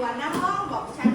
หวหน้าห้องบอกฉัน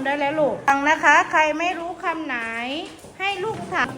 ำได้แล้วลูกฟังนะคะ ใครไม่รู้คำไหน ให้ลูกถาม